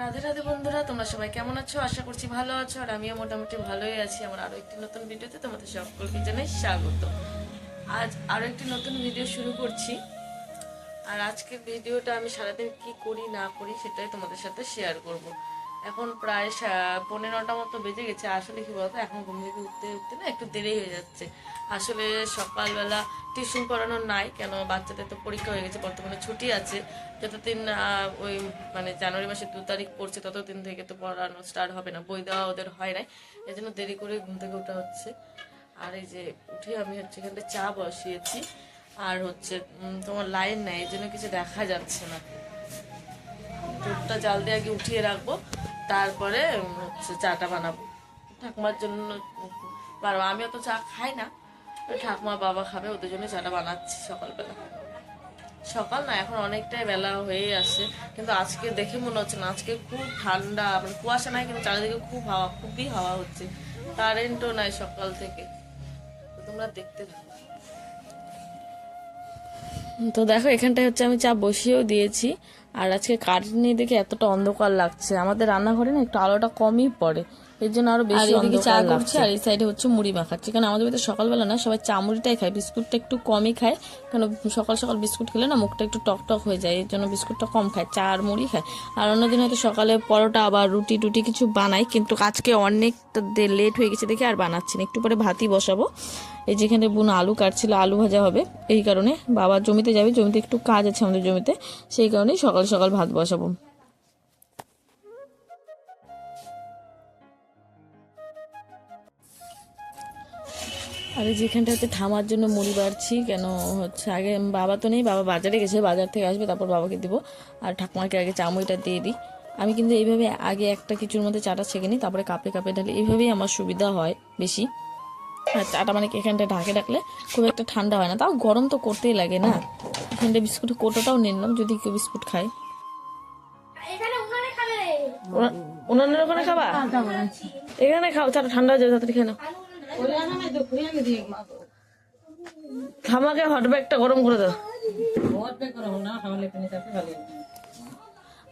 রাধে রাধে বন্ধুরা, তোমরা সবাই কেমন আছো? আশা করছি ভালো আছো, আর আমিও মোটামুটি ভালোই আছি। আমার আরও একটি নতুন ভিডিওতে তোমাদের সকলকে জানাই স্বাগত। আজ আরও একটি নতুন ভিডিও শুরু করছি। আর আজকের ভিডিওটা আমি সারাদিন কি করি, না করি, সেটাই তোমাদের সাথে শেয়ার করব। এখন প্রায় পনেরোটা মতো বেজে গেছে। আসলে কি বলতো, এখন ঘুম থেকে উঠতে উঠতে না একটু দেরি হয়ে যাচ্ছে। আসলে সকালবেলা টিউশন পড়ানো নাই, কেন বাচ্চাদের তো পরীক্ষা হয়ে গেছে, বর্তমানে ছুটি আছে। যতদিন ওই মানে জানুয়ারি মাসের দু তারিখ পড়ছে, ততদিন থেকে তো পড়ানো স্টার্ট হবে না, বই দেওয়া ওদের হয় নাই। এই জন্য দেরি করে ঘুম থেকে ওঠা হচ্ছে। আর এই যে উঠে আমি হচ্ছে এখানে চা বসিয়েছি। আর হচ্ছে তোমার লাইন নাই এই জন্য কিছু দেখা যাচ্ছে না। দুধটা জাল দিয়ে আগে উঠিয়ে রাখব। তারপরে হচ্ছে চাটা বানাবো। ঠাকুমার জন্য পারব আমি অত চা খাই না। ঠাকুমা বাবা খাবে, ওদের জন্য চাটা বানাচ্ছি সকালবেলা। সকাল না, এখন অনেকটাই বেলা হয়ে আসছে। কিন্তু আজকে দেখে মনে হচ্ছে না, আজকে খুব ঠান্ডা মানে কুয়াশা নাই, কিন্তু চারিদিকে খুব হাওয়া, খুবই হাওয়া হচ্ছে। কারেন্টও নাই সকাল থেকে। তো তোমরা দেখতে তো দেখো, এখানটায় হচ্ছে আমি চা বসিয়েও দিয়েছি। আর আজকে কাঠ নেই দেখে এতটা অন্ধকার লাগছে। আমাদের রান্নাঘরে না একটু আলোটা কমই পড়ে। এর জন্য আরও বেশি চা করছি আর এই সাইডে হচ্ছে মুড়ি মাখাচ্ছি। কারণ আমাদের বাড়িতে সকালবেলা না সবাই চা মুড়িটাই খায় বিস্কুটটা একটু কমই খায়। কারণ সকাল সকাল বিস্কুট খেলে না মুখটা একটু টক টক হয়ে যায় এর জন্য বিস্কুটটা কম খায় চা আর মুড়ি খায়। আর অন্যদিন হয়তো সকালে পরোটা আবার রুটি টুটি কিছু বানাই কিন্তু আজকে অনেকটা লেট হয়ে গেছে দেখে আর বানাচ্ছি না। একটু পরে ভাতই বসাবো। এই যেখানে বোন আলু কাটছিল আলু ভাজা হবে এই কারণে বাবা জমিতে যাবে জমিতে একটু কাজ আছে আমাদের জমিতে সেই কারণেই সকাল সকাল ভাত বসাবো। আর যেখানটা হচ্ছে থামার জন্য মুড়ি বাড়ছি কেন হচ্ছে আগে বাবা তো নেই বাবা বাজারে গেছে বাজার থেকে আসবে তারপর বাবাকে দিব। আর ঠাকুমাকে আগে চামড়িটা দিয়ে দিই। আমি কিন্তু এইভাবে আগে একটা কিছুর মধ্যে চাটা ছেঁকে নিই তারপরে কাপে কাপে ঢালি। এইভাবেই আমার সুবিধা হয় বেশি। আর চাটা মানে এখানটা ঢাকে রাখলে খুব একটা ঠান্ডা হয় না। তাও গরম তো করতেই লাগে না। এখানটা বিস্কুটের কোটোটাও নিলাম যদি কেউ বিস্কুট খায়। উনানের ওখানে খাবা? এখানে খাও চাটা ঠান্ডা হয়ে যাবে তাড়াতাড়ি খেয়ে নাও। থামাকে হট ব্যাগটা গরম করে দাও।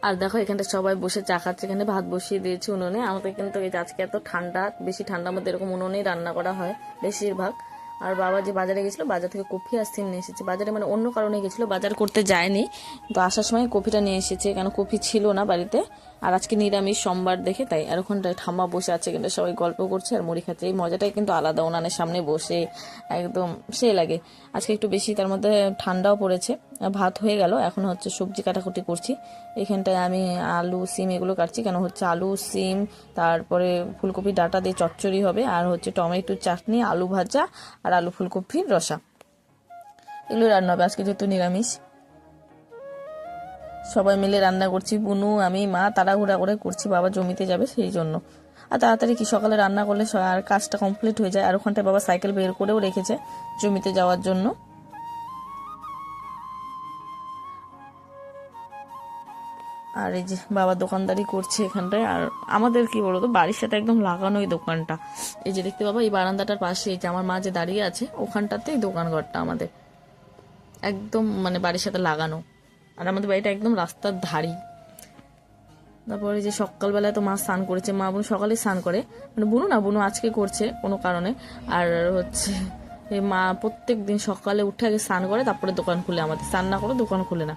আর দেখো, এখানটা সবাই বসে চা খাচ্ছে, এখানে ভাত বসিয়ে দিয়েছি উনুনে। আমাদের কিন্তু এই আজকে এত ঠান্ডা, বেশি ঠান্ডার মধ্যে এরকম উনুনেই রান্না করা হয়, বেশিরভাগ। আর বাবা যে বাজারে গেছিল, বাজার থেকে কফি আর সিম নিয়ে এসেছে। বাজারে মানে অন্য কারণে গেছিল, বাজার করতে যায়নি। তো আসার সময় কফিটা নিয়ে এসেছে, কেন কফি ছিল না বাড়িতে। আর আজকে নিরামিষ সোমবার দেখে তাই আর ওখানটায় ঠাম্মা বসে আছে কিন্তু সবাই গল্প করছে আর মুড়ি খাচ্ছে। এই মজাটাই কিন্তু আলাদা, উনানের সামনে বসে একদম সে লাগে। আজকে একটু বেশি তার মধ্যে ঠান্ডাও পড়েছে, ভাত হয়ে গেল, এখন হচ্ছে সবজি কাটাকুটি করছি। এখানটায় আমি আলু, সিম এগুলো কাটছি, কেন হচ্ছে আলু, সিম, তারপরে ফুলকপি ডাটা দিয়ে চচ্চড়ি হবে, আর হচ্ছে টমেটো চাটনি, আলু ভাজা আর আলু ফুলকপির রসা। এগুলো রান্না হবে, আজকে যেহেতু নিরামিষ। সবাই মিলে রান্না করছি, বুনু, আমি, মা, তাড়াহুড়া করে করছি, বাবা জমিতে যাবে সেই জন্য। আর তাড়াতাড়ি কি সকালে রান্না করলে আর কাজটা কমপ্লিট হয়ে যায়, আর ওখানটায় বাবা সাইকেল বের করেও রেখেছে জমিতে যাওয়ার জন্য। আর এই যে বাবা দোকানদারি করছে এখানটায়, আর আমাদের কি বলতো, বাড়ির সাথে একদম লাগানো এই দোকানটা। এই যে দেখতে পাবো, এই বারান্দাটার পাশে, এই যে আমার মা যে দাঁড়িয়ে আছে, ওখানটাতেই দোকান ঘরটা আমাদের। একদম মানে বাড়ির সাথে লাগানো। আর আমাদের বাড়িটা একদম রাস্তার ধারি তারপরে যে সকালবেলায় তো মা স্নান করেছে, মা বোন সকালে স্নান করে। মানে বুনু না, বুনু আজকে করছে কোনো কারণে। আর হচ্ছে মা প্রত্যেক দিন সকালে উঠে আগে স্নান করে, তারপরে দোকান খুলে আমাদের। স্নান না করে দোকান খুলে না।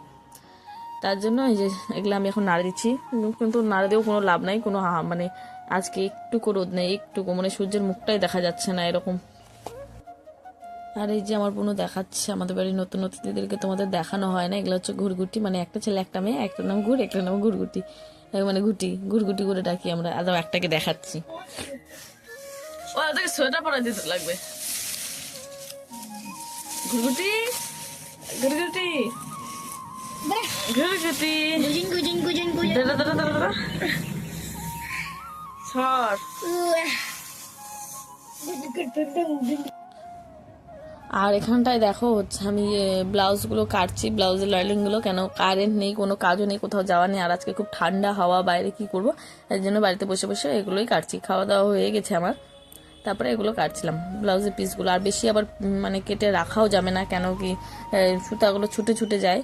তার জন্য এই যে এগুলো আমি এখন নাড়ে দিচ্ছি। কিন্তু নাড়ে দিয়েও কোনো লাভ নাই, কোনো মানে আজকে একটুকু রোদ নেই একটু মানে সূর্যের মুখটাই দেখা যাচ্ছে না এরকম। আর এই যে আমার বোনও দেখাচ্ছে আমাদের বাড়ির নতুন অতিথিদেরকে তোমাদের দেখানো হয় না এগুলো হচ্ছে ঘুরগুটি মানে একটা ছেলে একটা মেয়ে একটা নাম ঘুর একটা নাম ঘুরগুটি এই মানে গুটি ঘুরগুটি করে ডাকি আমরা আদৌ একটাকে দেখাচ্ছি। ও তোকে সোয়েটার পরা দিতে লাগবে। ঘুরগুটি ঘুরগুটি ঘুরগুটি দাঁড়া দাঁড়া দাঁড়া দাঁড়া সর। আর এখানটায় দেখো হচ্ছে আমি ব্লাউজগুলো কাটছি, ব্লাউজের লাইনিংগুলো কেন কারেন্ট নেই, কোনো কাজও নেই, কোথাও যাওয়া নেই, আর আজকে খুব ঠান্ডা হাওয়া, বাইরে কি করব? এর জন্য বাড়িতে বসে বসে এগুলোই কাটছি খাওয়া দাওয়া হয়ে গেছে আমার। তারপরে এগুলো কাটছিলাম, ব্লাউজের পিসগুলো আর বেশি আবার মানে কেটে রাখাও যাবে না, কেন কি সুতাগুলো ছুটে ছুটে যায়।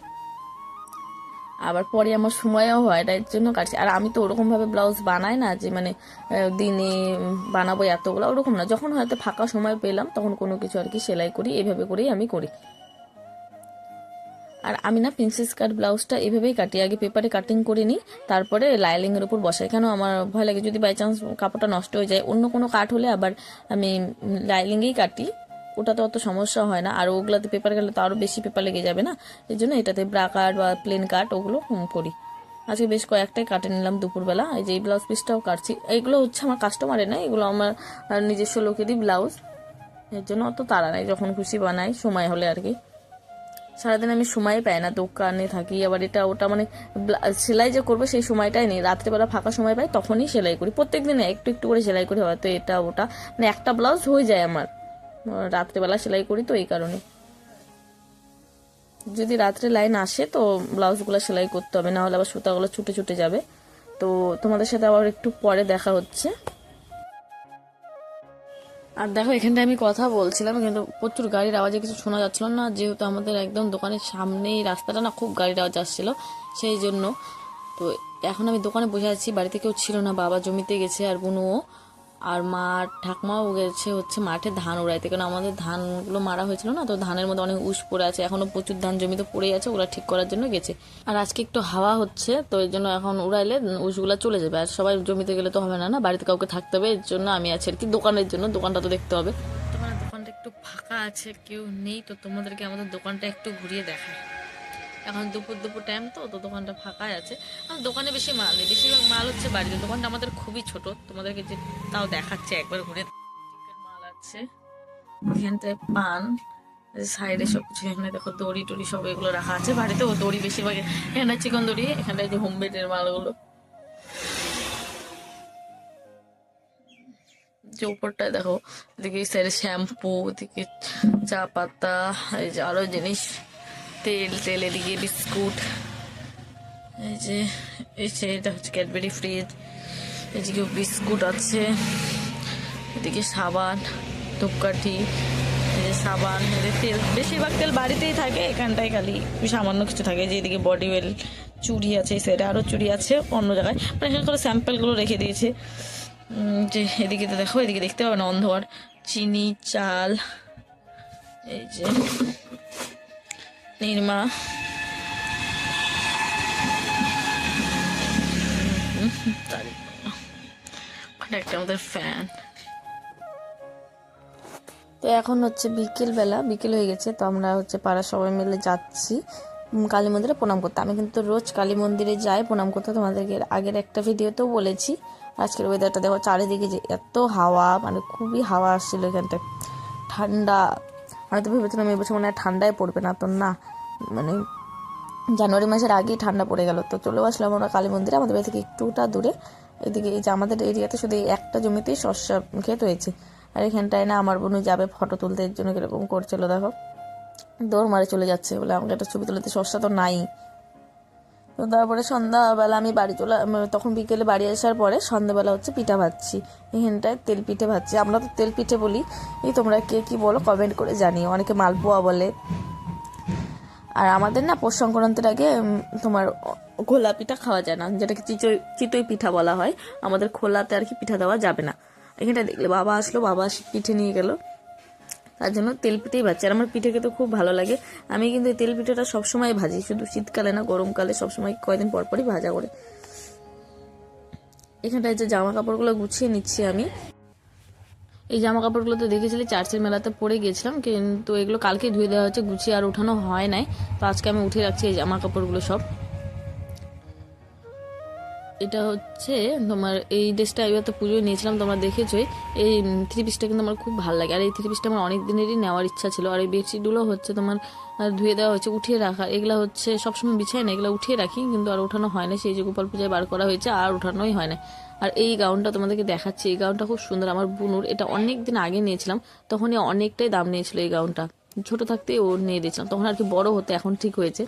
আবার পরে আমার সময়ও হয়, এটার জন্য কাটছি। আর আমি তো ওরকমভাবে ব্লাউজ বানাই না যে মানে দিনে বানাবো এতগুলো, ওরকম না। যখন হয়তো ফাঁকা সময় পেলাম, তখন কোনো কিছু আর কি সেলাই করি, এভাবে করেই আমি করি। আর আমি না প্রিন্সেস কাট ব্লাউজটা এভাবেই কাটি। আগে পেপারে কাটিং করে নিই, তারপরে লাইলিংয়ের উপর বসাই। কেন আমার ভয় লাগে, যদি বাই চান্স কাপড়টা নষ্ট হয়ে যায়, অন্য কোনো কাট হলে আবার আমি লাইলিংয়েই কাটি। ওটাতে অত সমস্যা হয় না। আর ওগুলাতে পেপার গেলে তো আরও বেশি পেপার লেগে যাবে না? এই জন্য এটাতে ব্রা কাট বা প্লেন কাট ওগুলো করি। আজকে বেশ কয়েকটাই কাটে নিলাম দুপুরবেলা। এই যে এই ব্লাউজ পিসটাও কাটছি। এইগুলো হচ্ছে আমার কাস্টমারের না, এগুলো আমার নিজস্ব লোকেরই ব্লাউজ এর জন্য অত তাড়া নাই, যখন খুশি বানাই, সময় হলে আর কি। সারাদিন আমি সময় পাই না, দোকানে থাকি, আবার এটা, ওটা মানে সেলাই যে করব সেই সময়টাই নেই। রাত্রেবেলা ফাঁকা সময় পাই, তখনই সেলাই করি। প্রত্যেক দিনে একটু একটু করে সেলাই করি, হয়তো এটা, ওটা। মানে একটা ব্লাউজ হয়ে যায় আমার। রাত্রেবেলা সেলাই করি তো এই কারণে। যদি রাত্রে লাইন আসে তো ব্লাউজগুলো সেলাই করতে হবে না হলে আবার সুতাগুলো ছুটে ছুটে যাবে। তো তোমাদের সাথে আবার একটু পরে দেখা হচ্ছে। আর দেখো, এখানটায় আমি কথা বলছিলাম, কিন্তু প্রচুর গাড়ির আওয়াজে কিছু শোনা যাচ্ছিল না। যেহেতু আমাদের একদম দোকানের সামনেই রাস্তাটা না, খুব গাড়ির আওয়াজ আসছিল, সেই জন্য। তো এখন আমি দোকানে বসে আছি, বাড়িতে কেউ ছিল না, বাবা জমিতে গেছে আর বুনুও। আর মা ঠাকমাও গেছে হচ্ছে মাঠে ধান উড়াইতে। কারণ আমাদের ধানগুলো মারা হয়েছিল না, তো ধানের মধ্যে অনেক উস পড়ে আছে। এখনও প্রচুর ধান জমিতে পড়ে আছে ওগুলা ঠিক করার জন্য গেছে। আর আজকে একটু হাওয়া হচ্ছে, তো এই জন্য এখন উড়াইলে উসগুলা চলে যাবে। আর সবাই জমিতে গেলে তো হবে না না? বাড়িতে কাউকে থাকতে হবে, এর জন্য আমি আছি আর কি দোকানের জন্য। দোকানটা তো দেখতে হবে। তোমার দোকানটা একটু ফাঁকা আছে, কেউ নেই, তো তোমাদেরকে আমাদের দোকানটা একটু ঘুরিয়ে দেখায় এখন দুপুর দুপুর টাইম তো তো দোকানটা ফাঁকাই আছে। আর দোকানে বেশি মাল নেই, বেশিরভাগ মাল হচ্ছে বাড়িতে। দোকানটা আমাদের খুবই ছোট, তোমাদেরকে যে তাও দেখাচ্ছে একবার ঘুরে। মাল আছে। এখানটায় পান সাইডে সব কিছু, এখানে দেখো দড়ি টড়ি সব এগুলো রাখা আছে। বাড়িতে ও দড়ি বেশিরভাগ, এখানে চিকন দড়ি এখানটায় যে হোম বেডের মালগুলো। যে উপরটায় দেখো, এদিকে সাইডে শ্যাম্পু এদিকে চা পাতা, এই যে আরও জিনিস। তেল তেল এদিকে বিস্কুট। এই যে এই যে এটা হচ্ছে ক্যাডবেরি ফ্রিজ। এদিকে বিস্কুট আছে। এদিকে সাবান, ধূপকাঠি সাবান তেল। বেশিরভাগ তেল বাড়িতেই থাকে, এখানটায় খালি সামান্য কিছু থাকে। যে এদিকে বডি ওয়েল চুড়ি আছে, এই সাইডে আরও চুড়ি আছে, অন্য জায়গায়। মানে এখানে করে স্যাম্পেলগুলো রেখে দিয়েছে। যে এদিকে তো দেখো, এদিকে দেখতে পাবে না, অন্ধকার। চিনি, চাল, এই যে ওখানে একটা আমাদের ফ্যান তো এখন হচ্ছে বিকেল বেলা বিকেল হয়ে গেছে, তো আমরা হচ্ছে পাড়ার সবাই মিলে যাচ্ছি কালী মন্দিরে প্রণাম করতে। আমি কিন্তু রোজ কালী মন্দিরে যাই, প্রণাম করতে। তোমাদেরকে আগের একটা ভিডিওতেও বলেছি, আজকের ওয়েদারটা দেখো, চারিদিকে যে এত হাওয়া মানে খুবই হাওয়া আসছিল এখানটায়। ঠান্ডা আমি তো ভেবেছিলাম এবছর বছর মনে হয় ঠান্ডায় পড়বে না, তো না। মানে জানুয়ারি মাসের আগেই ঠান্ডা পড়ে গেল, তো চলে আসলাম আমরা কালী মন্দিরে। আমাদের বাড়ি থেকে একটুটা দূরে। এদিকে এই যে আমাদের এরিয়াতে শুধু এই একটা জমিতেই শস্য ক্ষেত হয়েছে। আর এখানটায় না আমার বোনু যাবে ফটো তুলতে, এর জন্য কীরকম করছিল, দেখো। দৌড় মারে চলে যাচ্ছে বলে আমাকে একটা ছবি তুলতে শস্যা তো নাই। তো তারপরে সন্ধ্যাবেলা আমি বাড়ি চলে তখন বিকেলে বাড়ি আসার পরে সন্ধ্যাবেলা হচ্ছে পিঠা ভাজছি। এখানটায় তেল পিঠে ভাজছি। আমরা তো তেল পিঠে বলি। এই তোমরা কে কি বলো কমেন্ট করে জানিও। অনেকে মালপোয়া বলে। আর আমাদের না পৌষ সংক্রান্তির আগে তোমার খোলা পিঠা খাওয়া যায় না। যেটাকে চিচই চিতই পিঠা বলা হয়। আমাদের খোলাতে আর কি পিঠা দেওয়া যাবে না। এখানটা দেখলে বাবা আসলো, বাবা পিঠে নিয়ে গেল। তার জন্য তেল পিঠেই ভাজছি। আর আমার পিঠে খেতে খুব ভালো লাগে। আমি কিন্তু এই তেল পিঠেটা সবসময় ভাজি, শুধু শীতকালে না, গরমকালে সবসময় কয়দিন পর পরই ভাজা করে। এখানটায় যে জামা কাপড়গুলো গুছিয়ে নিচ্ছি আমি। এই জামা কাপড়গুলো তো দেখেছিলি, চার্চের মেলাতে পরে গেছিলাম, কিন্তু এগুলো কালকে ধুয়ে দেওয়া হচ্ছে গুছিয়ে আর উঠানো হয় নাই। তো আজকে আমি উঠে রাখছি এই জামা কাপড়গুলো সব। এটা হচ্ছে তোমার এই ড্রেসটা এবার তো পুজোয় নিয়েছিলাম, তোমরা দেখেছোই। এই থ্রি পিসটা কিন্তু আমার খুব ভালো লাগে। আর এই থ্রি পিসটা আমার অনেক দিনেরই নেওয়ার ইচ্ছা ছিল। আর এই বেডশিটগুলো হচ্ছে তোমার ধুয়ে দেওয়া হচ্ছে উঠিয়ে রাখা। এগুলো হচ্ছে সবসময় বিছাই না, এগুলো উঠিয়ে রাখি, কিন্তু আর ওঠানো হয় না। সেই যে গোপাল পূজায় বার করা হয়েছে, আর ওঠানোই হয় না। আর এই গাউনটা তোমাদেরকে দেখাচ্ছি। এই গাউনটা খুব সুন্দর। আমার বুনুর, এটা অনেক দিন আগে নিয়েছিলাম, তখনই অনেকটাই দাম নিয়েছিল এই গাউনটা। ছোট থাকতে ও নিয়ে দিয়েছিলাম। তখন আর কি বড় হতে এখন ঠিক হয়েছে।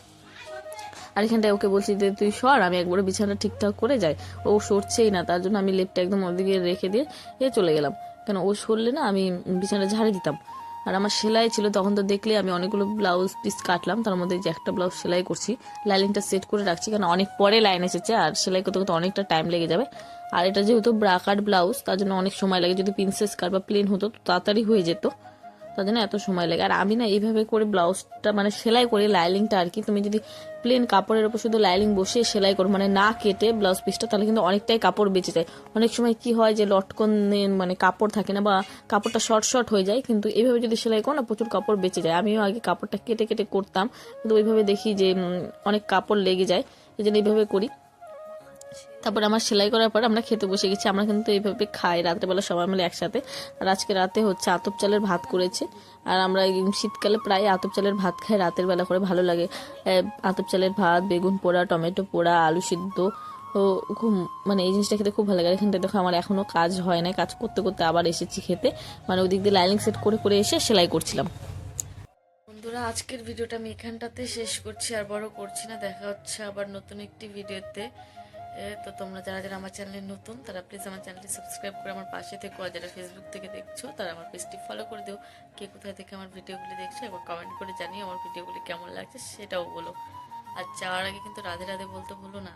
আর এখানটায় ওকে বলছি যে, তুই সর, আমি একবারে বিছানা ঠিকঠাক করে যাই। ও সরছেই না, তার জন্য আমি লেপটা একদম ওদিকে রেখে দিয়ে এ চলে গেলাম। কেন, ও সরলে না, আমি বিছানাটা ঝাড়ে দিতাম। আর আমার সেলাই ছিল, তখন তো দেখলে আমি অনেকগুলো ব্লাউজ পিস কাটলাম, তার মধ্যে যে একটা ব্লাউজ সেলাই করছি, লাইনিংটা সেট করে রাখছি কারণ অনেক পরে লাইন এসেছে, আর সেলাই করতে করতে অনেকটা টাইম লেগে যাবে। আর এটা যেহেতু ব্রাকাট ব্লাউজ, তার জন্য অনেক সময় লাগে, যদি প্রিন্সেস কাট বা প্লেন হতো তাড়াতাড়ি হয়ে যেত। তার জন্য এত সময় লাগে। আর আমি না এইভাবে করে ব্লাউজটা মানে সেলাই করি লাইলিংটা আর কি। তুমি যদি প্লেন কাপড়ের উপর শুধু লাইলিং বসিয়ে সেলাই করো মানে না কেটে ব্লাউজ পিসটা তাহলে কিন্তু অনেকটাই কাপড় বেঁচে যায়। অনেক সময় কি হয় যে লটকন মানে কাপড় থাকে না বা কাপড়টা শর্ট শর্ট হয়ে যায়, কিন্তু এইভাবে যদি সেলাই করো না, প্রচুর কাপড় বেঁচে যায়। আমিও আগে কাপড়টা কেটে কেটে করতাম, কিন্তু ওইভাবে দেখি যে অনেক কাপড় লেগে যায়। এই জন্য এইভাবে করি। তারপর আমার সেলাই করার পর আমরা খেতে বসে গেছি। আমরা কিন্তু এইভাবে খাই, রাত্রেবেলা সবাই মিলে একসাথে। আর আজকে রাতে হচ্ছে আতপ চালের ভাত করেছে। আর আমরা শীতকালে প্রায় আতপ চালের ভাত খাই রাতের বেলা করে ভালো লাগে। আতপ চালের ভাত, বেগুন পোড়া, টমেটো পোড়া, আলু সিদ্ধ। ও খুব মানে এই জিনিসটা খেতে খুব ভালো লাগে। এখানটা দেখো আমার এখনও কাজ হয় না কাজ করতে করতে আবার এসেছি খেতে। মানে ওদিক দিয়ে লাইনিং সেট করে করে এসে সেলাই করছিলাম। বন্ধুরা, আজকের ভিডিওটা আমি এখানটাতে শেষ করছি। আর বড় করছি না, দেখা হচ্ছে আবার নতুন একটি ভিডিওতে। তো তোমরা যারা যারা আমার চ্যানেলে নতুন, তারা প্লিজ আমার চ্যানেলটি সাবস্ক্রাইব করে আমার পাশে থেকো। আর যারা ফেসবুক থেকে দেখছ, তারা আমার পেজটি ফলো করে দিও। কে কোথায় থেকে আমার ভিডিওগুলি দেখছ, একবার কমেন্ট করে জানিও আমার ভিডিওগুলি কেমন লাগছে, সেটাও বলো। আর যাওয়ার আগে কিন্তু রাধে রাধে বলতে ভুলো না।